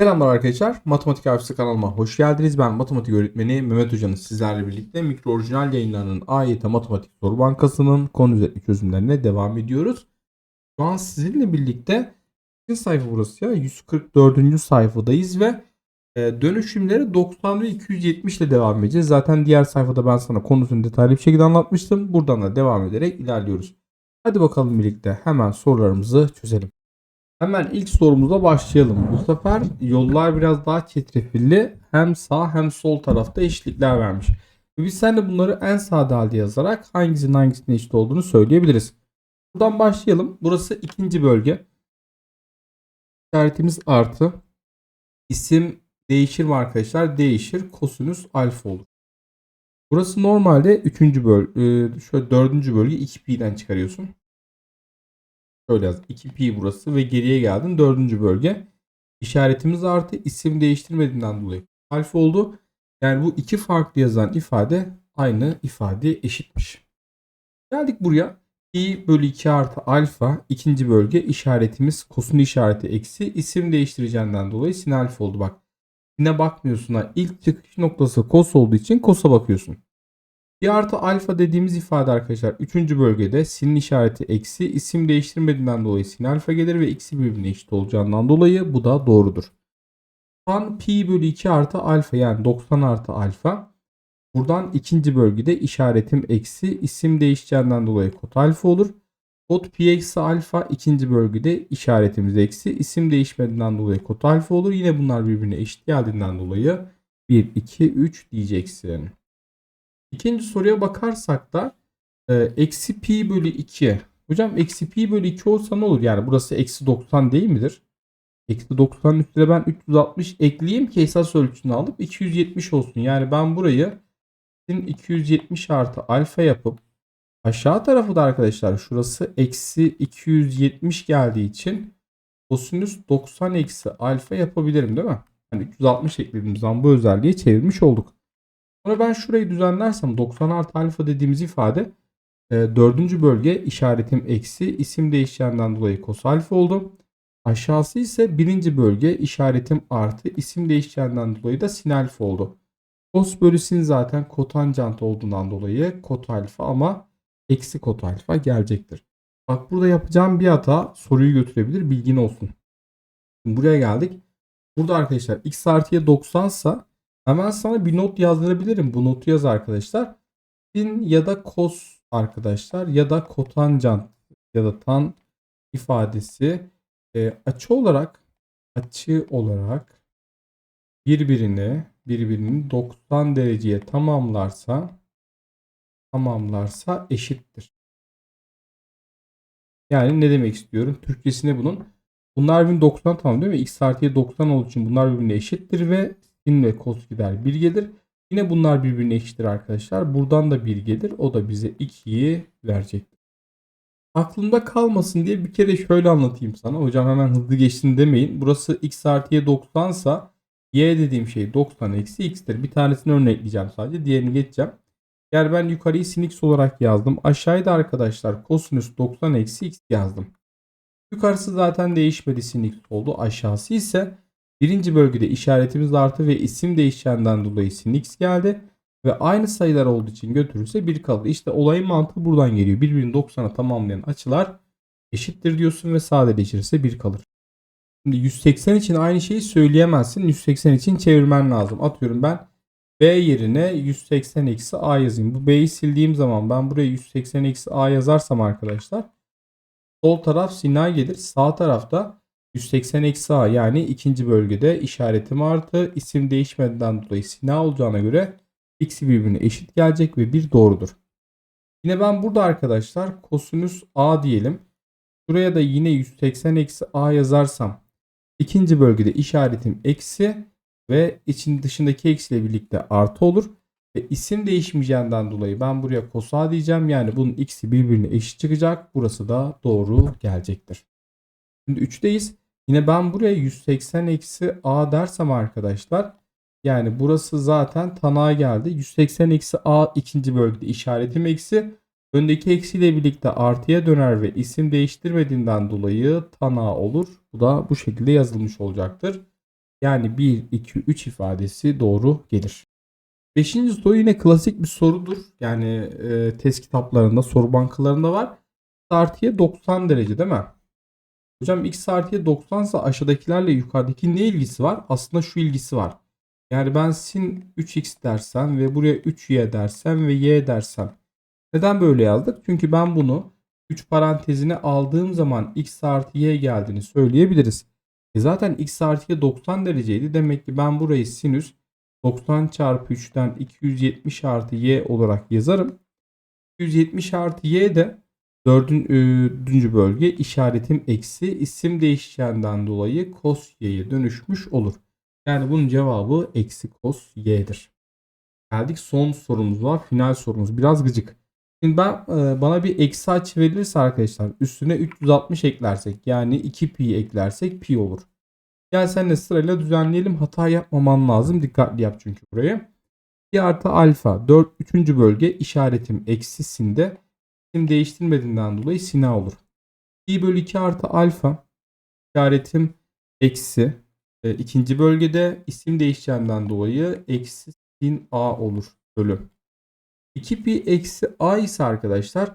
Selamlar arkadaşlar. Matematik Hafızı kanalıma hoş geldiniz. Ben matematik öğretmeni Mehmet Hoca'nın sizlerle birlikte mikro orijinal yayınlarının AYT Matematik Soru Bankası'nın konu üzerine çözümlerine devam ediyoruz. Şu an sizinle birlikte kaçıncı sayfa burası ya? 144. sayfadayız ve e, dönüşümleri 90 ve 270 ile devam edeceğiz. Zaten diğer sayfada ben sana konusunu detaylı bir şekilde anlatmıştım. Buradan da devam ederek ilerliyoruz. Hadi bakalım birlikte hemen sorularımızı çözelim. Hemen ilk sorumuza başlayalım. Bu sefer yollar biraz daha çetrefilli. Hem sağ hem sol tarafta eşitlikler vermiş. Biz seninle bunları en sade halde yazarak hangisinin hangisine eşit olduğunu söyleyebiliriz. Buradan başlayalım. Burası ikinci bölge. İşaretimiz artı. İsim değişir mi arkadaşlar? Değişir. Kosinüs alfa olur. Burası normalde üçüncü bölge, şöyle dördüncü bölge 2pi'den çıkarıyorsun. Şöyle yaz. 2pi burası ve geriye geldin. Dördüncü bölge. İşaretimiz artı isim değiştirmediğinden dolayı alfa oldu. Yani bu iki farklı yazan ifade aynı ifadeye eşitmiş. Geldik buraya. Pi bölü 2 artı alfa ikinci bölge işaretimiz kosinüs işareti eksi isim değiştireceğinden dolayı sin alfa oldu bak. Sine bakmıyorsun ha. İlk çıkış noktası kos olduğu için kosa bakıyorsun. Bir artı alfa dediğimiz ifade arkadaşlar 3. bölgede sinin işareti eksi isim değiştirmediğinden dolayı sin alfa gelir ve ikisi birbirine eşit olacağından dolayı bu da doğrudur. Tan pi bölü 2 artı alfa yani 90 artı alfa. Buradan ikinci bölgede işaretim eksi isim değişeceğinden dolayı kot alfa olur. Kot pi eksi alfa ikinci bölgede işaretimiz eksi isim değişmediğinden dolayı kot alfa olur. Yine bunlar birbirine eşit geldiğinden dolayı 1, 2, 3 diyeceksin. İkinci soruya bakarsak da e, eksi pi bölü 2. Hocam eksi pi bölü 2 olsa ne olur? Yani burası eksi 90 değil midir? Eksi 90 üstüne ben 360 ekleyeyim ki esas ölçüsünü alıp 270 olsun. Yani ben burayı 270 artı alfa yapıp aşağı tarafı da arkadaşlar şurası eksi 270 geldiği için kosinüs 90 eksi alfa yapabilirim değil mi? Hani 360 eklediğim zaman bu özelliği çevirmiş olduk. Sonra ben şurayı düzenlersem 90 artı alfa dediğimiz ifade e, dördüncü bölge işaretim eksi isim değişeceğinden dolayı kos alfa oldu. Aşağısı ise birinci bölge işaretim artı isim değişeceğinden dolayı da sin alfa oldu. Kos bölü sin zaten kotanjant olduğundan dolayı kot alfa ama eksi kot alfa gelecektir. Bak burada yapacağım bir hata soruyu götürebilir bilgin olsun. Şimdi buraya geldik. Burada arkadaşlar x artıya 90 sa Hemen sana bir not yazdırabilirim. Bu notu yaz arkadaşlar. Sin ya da kos arkadaşlar ya da kotanjant ya da tan ifadesi e, açı olarak açı olarak birbirini birbirinin 90 dereceye tamamlarsa tamamlarsa eşittir. Yani ne demek istiyorum? Türkçesine bunun. Bunlar birbirine 90 tamam değil mi? X artıya 90 olduğu için bunlar birbirine eşittir ve sin ve kos gider 1 gelir. Yine bunlar birbirine eşittir arkadaşlar. Buradan da 1 gelir. O da bize 2'yi verecektir. Aklımda kalmasın diye bir kere şöyle anlatayım sana. Hocam hemen hızlı geçtin demeyin. Burası x artı y 90 sa y dediğim şey 90 eksi x'tir. Bir tanesini örnekleyeceğim sadece. Diğerini geçeceğim. Yani ben yukarıyı sin x olarak yazdım. Aşağıya da arkadaşlar kosinüs 90 eksi x yazdım. Yukarısı zaten değişmedi sin x oldu. Aşağısı ise Birinci bölgede işaretimiz artı ve isim değişeceğinden dolayı sin x geldi. Ve aynı sayılar olduğu için götürürse 1 kalır. İşte olayın mantığı buradan geliyor. Birbirini 90'a tamamlayan açılar eşittir diyorsun ve sadeleşirse 1 kalır. Şimdi 180 için aynı şeyi söyleyemezsin. 180 için çevirmen lazım. Atıyorum ben B yerine 180 eksi A yazayım. Bu B'yi sildiğim zaman ben buraya 180 eksi A yazarsam arkadaşlar sol taraf sina gelir. Sağ tarafta 180 eksi a yani ikinci bölgede işaretim artı isim değişmeden dolayı sina olacağına göre x'i birbirine eşit gelecek ve bir doğrudur. Yine ben burada arkadaşlar kosinüs a diyelim. Buraya da yine 180 eksi a yazarsam ikinci bölgede işaretim eksi ve için dışındaki eksiyle birlikte artı olur. Ve isim değişmeyeceğinden dolayı ben buraya kos a diyeceğim. Yani bunun x'i birbirine eşit çıkacak. Burası da doğru gelecektir. Şimdi 3'teyiz. Yine ben buraya 180 eksi a dersem arkadaşlar yani burası zaten tanağa geldi. 180 eksi a ikinci bölgede işaretim eksi. Öndeki eksiyle birlikte artıya döner ve isim değiştirmediğinden dolayı tanağı olur. Bu da bu şekilde yazılmış olacaktır. Yani 1, 2, 3 ifadesi doğru gelir. Beşinci soru yine klasik bir sorudur. Yani e, test kitaplarında, soru bankalarında var. Artıya 90 derece değil mi? Hocam x artıya 90 ise aşağıdakilerle yukarıdaki ne ilgisi var? Aslında şu ilgisi var. Yani ben sin 3x dersem ve buraya 3y dersem ve y dersem. Neden böyle yazdık? Çünkü ben bunu 3 parantezine aldığım zaman x artı y geldiğini söyleyebiliriz. E zaten x artı y 90 dereceydi. Demek ki ben burayı sinüs 90 çarpı 3'ten 270 artı y olarak yazarım. 270 artı y de dördüncü bölge işaretim eksi isim değişkenden dolayı cos y'ye dönüşmüş olur. Yani bunun cevabı eksi cos y'dir. Geldik son sorumuza final sorumuz biraz gıcık. Şimdi ben e, bana bir eksi açı verilirse arkadaşlar üstüne 360 eklersek yani 2 pi eklersek pi olur. Gel seninle sırayla düzenleyelim. Hata yapmaman lazım. Dikkatli yap çünkü burayı. 2 artı alfa 4 3. bölge işaretim eksisinde isim değiştirmediğinden dolayı sina olur. Pi bölü 2 artı alfa işaretim eksi e, ikinci bölgede isim değişeceğinden dolayı eksi sin a olur bölü. 2 pi eksi a ise arkadaşlar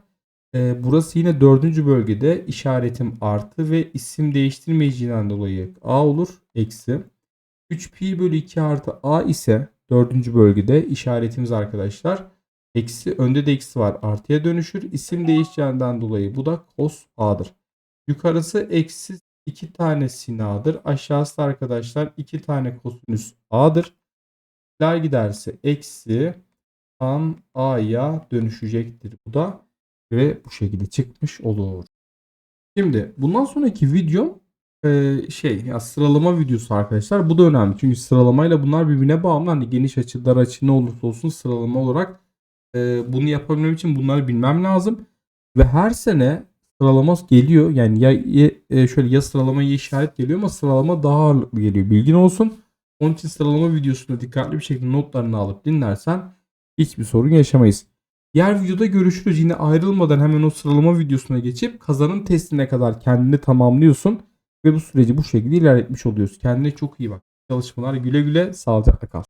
e, burası yine dördüncü bölgede işaretim artı ve isim değiştirmeyeceğinden dolayı a olur eksi. 3 pi bölü 2 artı a ise dördüncü bölgede işaretimiz arkadaşlar eksi önde de eksi var artıya dönüşür. İsim değişeceğinden dolayı bu da cos a'dır. Yukarısı eksi 2 tane sin a'dır. Aşağısı da arkadaşlar 2 tane kosinüs a'dır. Ler giderse eksi tan a'ya dönüşecektir bu da ve bu şekilde çıkmış olur. Şimdi bundan sonraki videom e, şey ya sıralama videosu arkadaşlar. Bu da önemli. Çünkü sıralamayla bunlar birbirine bağımlı. Hani geniş açı, dar açı ne olursa olsun sıralama olarak e, bunu yapabilmem için bunları bilmem lazım. Ve her sene sıralama geliyor. Yani ya, ya e, şöyle ya sıralama ya işaret geliyor ama sıralama daha ağırlıklı geliyor. Bilgin olsun. Onun için sıralama videosunda dikkatli bir şekilde notlarını alıp dinlersen hiçbir sorun yaşamayız. Diğer videoda görüşürüz. Yine ayrılmadan hemen o sıralama videosuna geçip kazanım testine kadar kendini tamamlıyorsun. Ve bu süreci bu şekilde ilerletmiş oluyoruz. Kendine çok iyi bak. Çalışmalar güle güle sağlıcakla kal.